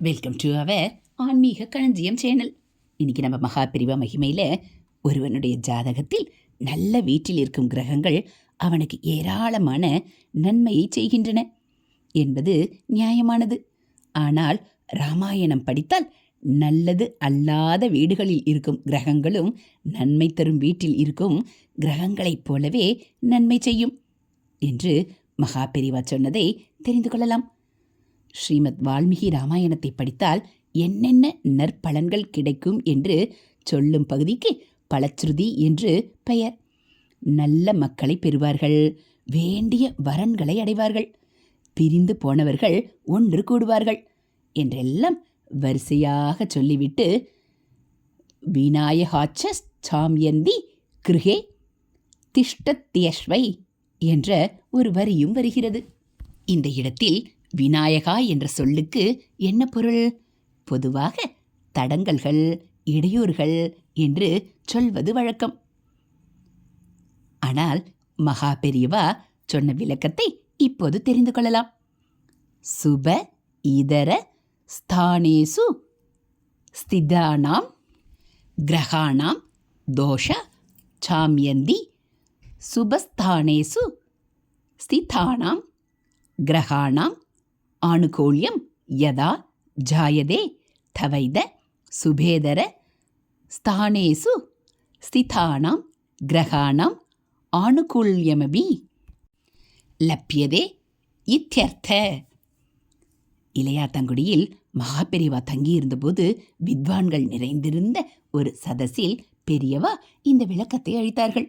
Welcome to our ஆன்மீக களஞ்சியம் channel இன்றைக்கி நம்ம மகாபிரிவா மகிமையில் ஒருவனுடைய ஜாதகத்தில் நல்ல வீட்டில் இருக்கும் கிரகங்கள் அவனுக்கு ஏராளமான நன்மையை செய்கின்றன என்பது நியாயமானது. ஆனால் ராமாயணம் படித்தால் நல்லது அல்லாத வீடுகளில் இருக்கும் கிரகங்களும் நன்மை தரும் வீட்டில் இருக்கும் கிரகங்களைப் போலவே நன்மை செய்யும் என்று மகாபெரிவா சொன்னதை தெரிந்து கொள்ளலாம். ஸ்ரீமத் வால்மீகி ராமாயணத்தை படித்தால் என்னென்ன நற்பலன்கள் கிடைக்கும் என்று சொல்லும் பகுதிக்கு பலச்ருதி என்று பெயர். நல்ல மக்களை பெறுவார்கள் வேண்டிய வரன்களை அடைவார்கள் பிரிந்து போனவர்கள் ஒன்று கூடுவார்கள் என்றெல்லாம் வரிசையாக சொல்லிவிட்டு விநாயகாச்சஸ் சாம்யந்தி கிருஹே திஷ்டத்தியஸ்வை என்ற ஒரு வரியும் வருகிறது. இந்த இடத்தில் விநாயகா என்ற சொல்லுக்கு என்ன பொருள்? பொதுவாக தடங்கல்கள் இடையூறுகள் என்று சொல்வது வழக்கம். ஆனால் மகா பெரியவா சொன்ன விளக்கத்தை இப்போது தெரிந்து கொள்ளலாம். சுப இதர ஸ்தானேசு ஸ்திதானாம் கிரகாணாம் தோஷ சாமியந்தி சுபஸ்தானேசு ஸ்திதானாம் கிரகாணாம் ஆணுகூல்யம் யதா ஜாயதே தவைத சுபேதர ஸ்தானேசு ஸ்திதானாம் கிரகாணாம் ஆணுகூல்யமபி லப்யதே இத்தியர்த்த இளையாத்தங்குடியில் மகாபெரிவா தங்கியிருந்தபோது வித்வான்கள் நிறைந்திருந்த ஒரு சதசில் பெரியவா இந்த விளக்கத்தை அழித்தார்கள்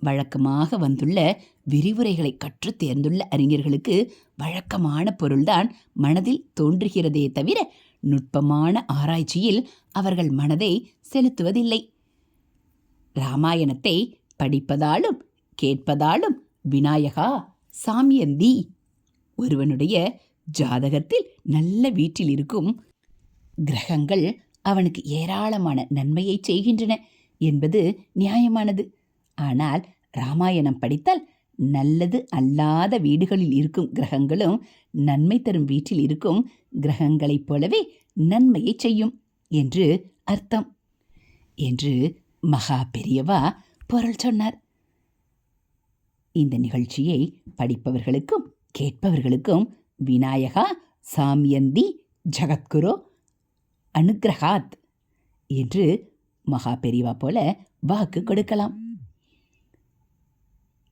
வழக்கமாக வந்துள்ள விரிவுரைகளை கற்றுத் தேர்ந்துள்ள அறிஞர்களுக்கு வழக்கமான பொருள்தான் மனதில் தோன்றுகிறதே தவிர நுட்பமான ஆராய்ச்சியில் அவர்கள் மனதை செலுத்துவதில்லை. ராமாயணத்தை படிப்பதாலும் கேட்பதாலும் விநாயகா சாமியந்தி ஒருவனுடைய ஜாதகத்தில் நல்ல வீட்டில் இருக்கும் கிரகங்கள் அவனுக்கு ஏராளமான நன்மையை செய்கின்றன என்பது நியாயமானது. ஆனால் ராமாயணம் படித்தால் நல்லது அல்லாத வீடுகளில் இருக்கும் கிரகங்களும் நன்மை தரும் வீட்டில் இருக்கும் கிரகங்களைப் போலவே நன்மையை செய்யும் என்று அர்த்தம். என்று மகா பெரியவா பொருள் சொன்னார். இந்த நிகழ்ச்சியை படிப்பவர்களுக்கும் கேட்பவர்களுக்கும் விநாயகா சாமியந்தி ஜகத்குரு அனுக்கிரகாத் என்று மகா பெரியவா போல வாக்கு கொடுக்கலாம்.